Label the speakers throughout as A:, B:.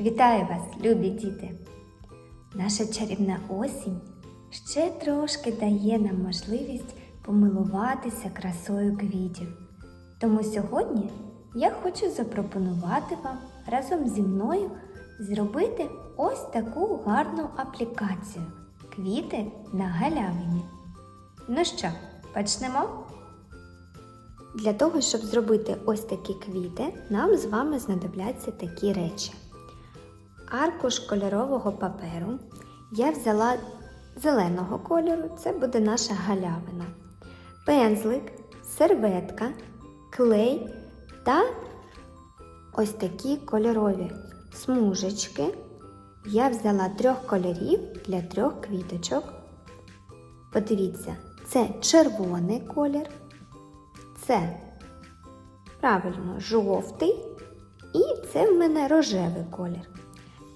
A: Вітаю вас, любі діти! Наша чарівна осінь ще трошки дає нам можливість помилуватися красою квітів. Тому сьогодні я хочу запропонувати вам разом зі мною зробити ось таку гарну аплікацію Квіти на галявині. Ну що, почнемо? Для того, щоб зробити ось такі квіти, нам з вами знадобляться такі речі. Аркуш кольорового паперу. Я взяла зеленого кольору, це буде наша галявина. Пензлик, серветка, клей та ось такі кольорові смужечки. Я взяла трьох кольорів для трьох квіточок. Подивіться, це червоний колір, це правильно жовтий і це в мене рожевий колір.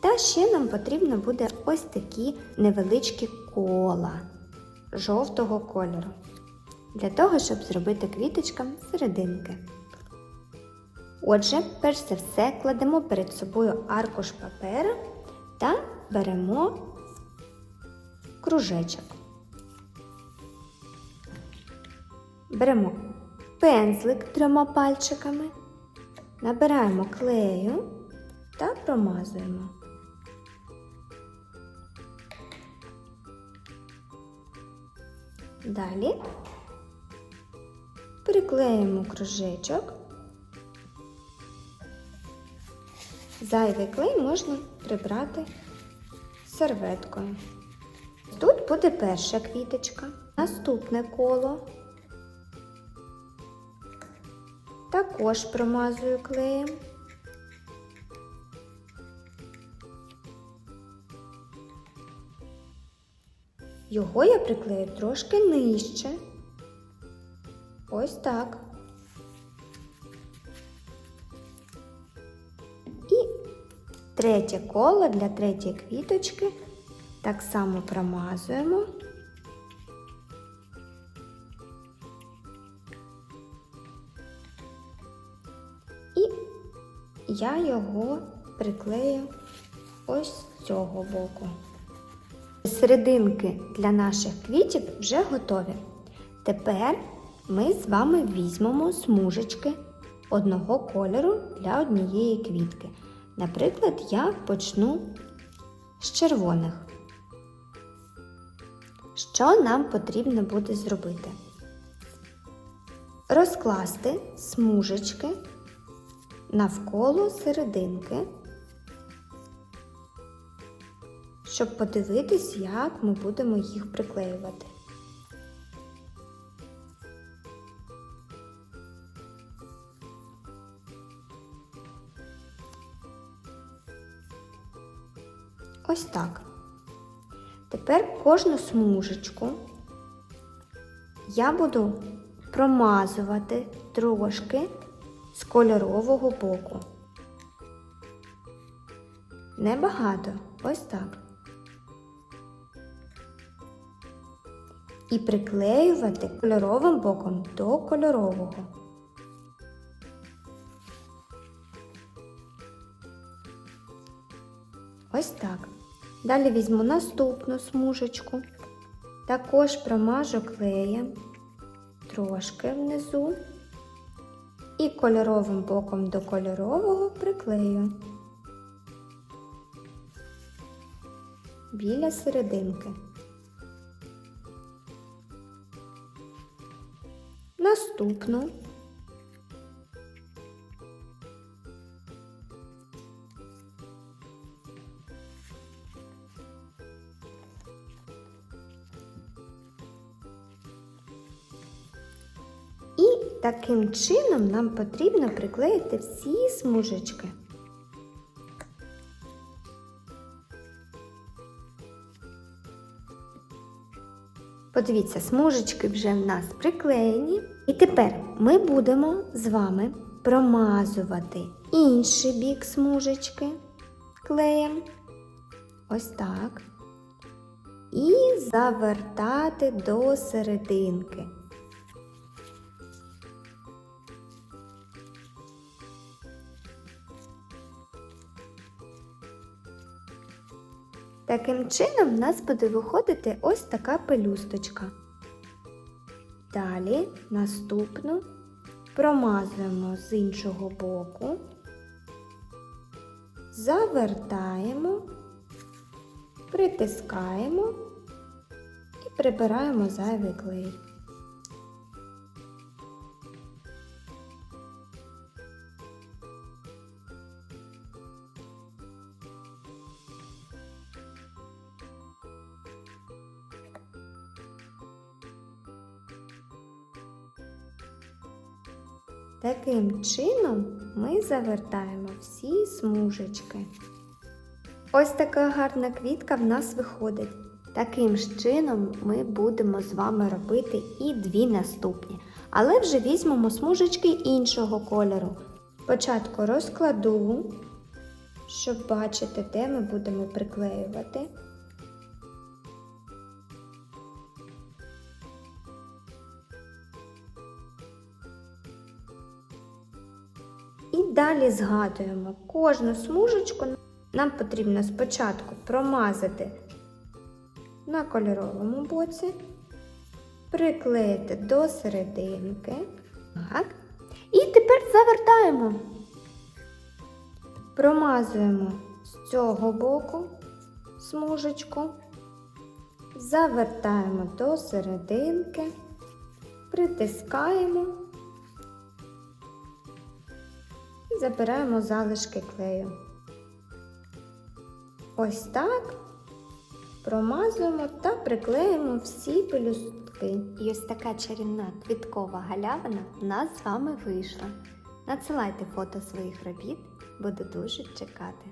A: Та ще нам потрібно буде ось такі невеличкі кола жовтого кольору. Для того, щоб зробити квіточкам серединки. Отже, перш за все кладемо перед собою аркуш папера та беремо кружечок. Беремо пензлик трьома пальчиками, набираємо клею та промазуємо. Далі приклеїмо кружечок. Зайвий клей можна прибрати серветкою. Тут буде перша квіточка, наступне коло. Також промазую клеєм. Його я приклею трошки нижче. Ось так. І третє коло для третьої квіточки так само промазуємо. І я його приклею ось з цього боку. Серединки для наших квітів вже готові. Тепер ми з вами візьмемо смужечки одного кольору для однієї квітки. Наприклад, я почну з червоних. Що нам потрібно буде зробити? Розкласти смужечки навколо серединки щоб подивитись, як ми будемо їх приклеювати. Ось так. Тепер кожну смужечку я буду промазувати трошки з кольорового боку. Небагато, ось так. І приклеювати кольоровим боком до кольорового. Ось так. Далі візьму наступну смужечку, також промажу клеєм трошки внизу і кольоровим боком до кольорового приклею біля серединки. Наступну. І таким чином нам потрібно приклеїти всі смужечки. Подивіться, смужечки вже в нас приклеєні. І тепер ми будемо з вами промазувати інший бік смужечки клеєм. Ось так. І завертати до серединки. Таким чином в нас буде виходити ось така пелюсточка. Далі наступну промазуємо з іншого боку, завертаємо, притискаємо і прибираємо зайвий клей. Таким чином ми завертаємо всі смужечки. Ось така гарна квітка в нас виходить. Таким ж чином ми будемо з вами робити і дві наступні. Але вже візьмемо смужечки іншого кольору. Спочатку розкладу, щоб бачити, де ми будемо приклеювати. І далі згадуємо кожну смужечку. Нам потрібно спочатку промазати на кольоровому боці, приклеїти до серединки. Так. І тепер завертаємо. Промазуємо з цього боку смужечку, завертаємо до серединки, притискаємо забираємо залишки клею. Ось так промазуємо та приклеїмо всі пелюстки. І ось така чарівна квіткова галявина в нас з вами вийшла. Надсилайте фото своїх робіт, буду дуже чекати.